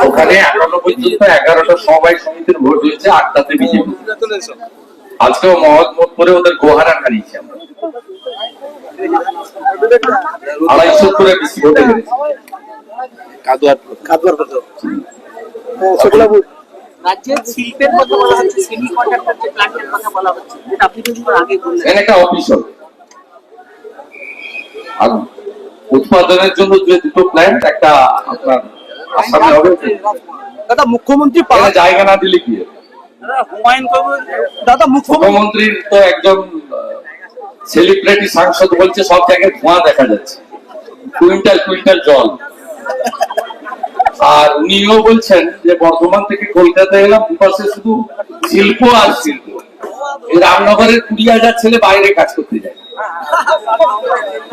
ওখানে এখনও পর্যন্ত এগারোটা সবাই সমিতির ভোট হয়েছে আটটাতে বিজেপি। আজকেও মহম্মদপুরে ওদের গোহারা হারিয়েছে আমরা। আড়াইশো করে বেশি ভোটে পেরেছি রাজ্যের শিল্পের কথা বলা হচ্ছে সেমি কন্ডাক্টর যে প্ল্যান্টের কথা বলা হচ্ছে আপনি কিছুক্ষণ আগে বললেন। একটা অফিস হবে। উৎপাদনের জন্য যে দুটো প্ল্যান্ট একটা আপনার আসামে হবে দাদা মুখ্যমন্ত্রী জায়গা না দিলে কি দাদা মুখ্যমন্ত্রী মুখ্যমন্ত্রীর তো একজন সেলিব্রিটি সাংসদ বলছে সব জায়গায় ধোঁয়া দেখা যাচ্ছে। কুইন্টাল কুইন্টাল জল। আর উনিও বলছেন যে বর্ধমান থেকে কলকাতা এলাম দুপাশে শুধু শিল্প আর শিল্প। এই রামনগরের কুড়ি হাজার ছেলে বাইরে কাজ করতে যায়।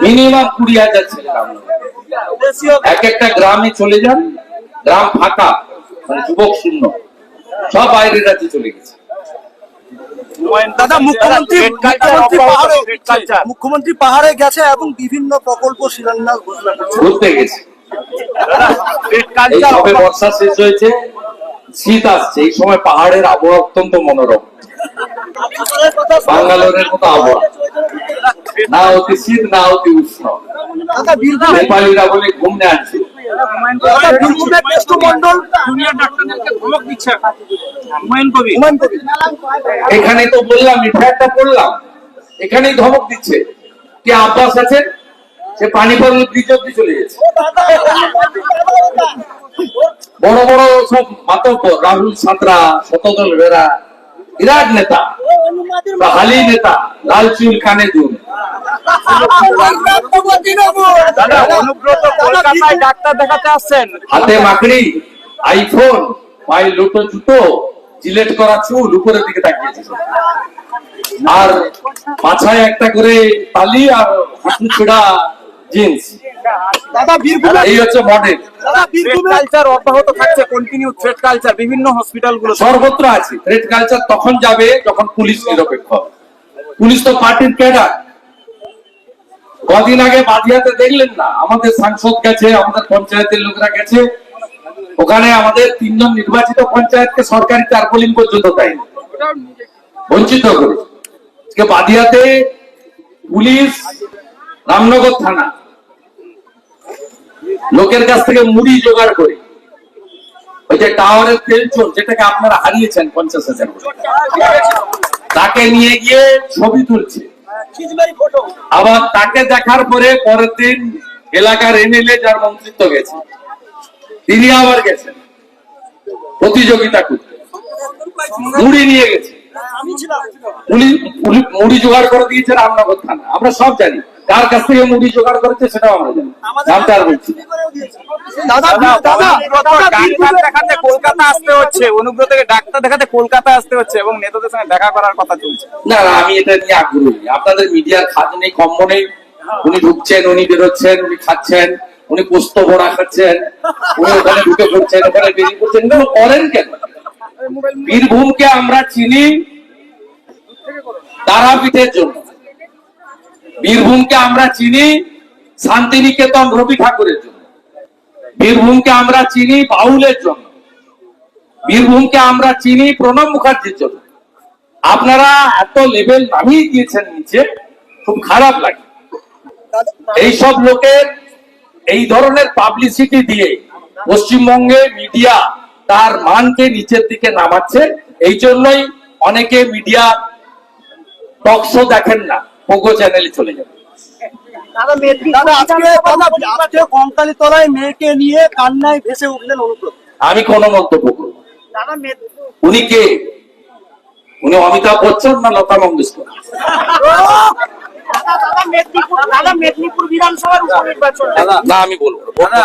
মিনিমাম কুড়ি হাজার ছেলে এক একটা গ্রামে চলে যান গ্রাম ফাঁকা মানে যুবক শূন্য। সব বাইরের রাজ্যে চলে গেছে। দাদা মুখ্যমন্ত্রী মুখ্যমন্ত্রী পাহাড়ে গেছে এবং বিভিন্ন প্রকল্প শিলান্যাস ঘোষণা ঘুরতে গেছে। এই বর্ষা শেষ হয়েছে শীত আসছে। এই সময় পাহাড়ের আবহাওয়া অত্যন্ত মনোরম। বাঙ্গালোরের মতো আবহাওয়া। না অতি শীত না অতি উষ্ণ। নেপালিরা বলে ঘুমনে হুমায়ুন কবির এখানে তো বললাম একটা পড়লাম এখানেই ধমক দিচ্ছে। কে আব্বাস আছে সে পানিপথ ব্রিজ অব্দি চলে গেছে। বড় বড় সব মাতব্য রাহুল সাঁতরা শতদল বেড়া বিরাট নেতা হালি নেতা লাল চুল কানে দুল দাদা অনুব্রত কলকাতায় ডাক্তার দেখাতে আসছেন। হাতে মাকড়ি আইফোন পায়ে লোটো জুতো জিলেট করা চুল উপরের দিকে তাকিয়েছে আর মাথায় একটা করে তালি আর হাঁটু ছোড়া জিন্স। দাদা বীরভূমে এই হচ্ছে মডেল দাদা বীরভূমে কালচার অব্যাহত থাকছে কন্টিনিউ থ্রেড কালচার বিভিন্ন হসপিটালগুলো সর্বত্র আছে। থ্রেড কালচার তখন যাবে যখন পুলিশ নিরপেক্ষ পুলিশ তো পার্টির ক্যাডার কদিন আগে বাদিয়াতে দেখলেন না, আমাদের সাংসদ গেছে, আমাদের পঞ্চায়েতের লোকরা গেছে। ওখানে আমাদের তিনজন নির্বাচিত পঞ্চায়েতকে সরকারি টার্পোলিং পর্যন্ত দেয়নি। বঞ্চিত করে। বাদিয়াতে পুলিশ, রামনগর থানা, লোকের কাছ থেকে মুড়ি জোগাড় করে, ওই যে টাওয়ারের তেল চোর, যেটাকে আপনারা হারিয়েছেন পঞ্চাশ হাজার তাকে নিয়ে গিয়ে ছবি তুলছে। আবার তাকে দেখার পরে পরের দিন এলাকার এমএলএ যার মন্ত্রিত্ব গেছে তিনি আবার গেছেন। প্রতিযোগিতা করতে। মুড়ি নিয়ে গেছে। মুড়ি জোগাড় করে দিয়েছে রামনগর থানা। আমরা সব জানি। কার কাছ থেকে মুড়ি জোগাড় করেছে সেটাও আমরা জানি। নামটা আর বলছি না। দাদা দাদা ডাক্তার দেখাতে কলকাতা আসতে হচ্ছে অনুব্রতকে ডাক্তার দেখাতে কলকাতা আসতে হচ্ছে এবং নেতাদের সঙ্গে দেখা করার কথা চলছে। না না আমি এটা নিয়ে আগ্রহী। আপনাদের মিডিয়ার খাদ নেই কম্ব নেই। উনি ঢুকছেন উনি বেরোচ্ছেন উনি খাচ্ছেন উনি পোস্ত বড়া খাচ্ছেন উনি ওখানে ঢুকে পড়ছেন ওখানে বেরিয়ে পড়ছেন। এগুলো করেন কেন? বীরভূমকে আমরা চিনি তারাপীঠের জন্য। বীরভূমকে আমরা চিনি শান্তিনিকেতন রবি ঠাকুরের জন্য। বীরভূমকে আমরা চিনি বাউলের জন্য। বীরভূমকে আমরা চিনি প্রণব মুখার্জির জন্য। আপনারা এত লেভেল নামিয়ে দিয়েছেন নিচে, খুব খারাপ লাগে। এইসব লোকের এই ধরনের পাবলিসিটি দিয়ে পশ্চিমবঙ্গে মিডিয়া তার মানকে নিচের দিকে নামাচ্ছে এই জন্যই অনেকে মিডিয়া টকশো দেখেন না। পোগো চ্যানেলে চলে যাবে। মেয়েকে নিয়ে কান্নায় ভেসে উঠলেন অনুব্রত। আমি কোনো মন্তব্য করব। উনি কে? উনি অমিতাভ বচ্চন না লতা মঙ্গেশকর? দাদা মেদিনীপুর দাদা মেদিনীপুর বিধানসভার উপনির্বাচন। না আমি বলব না।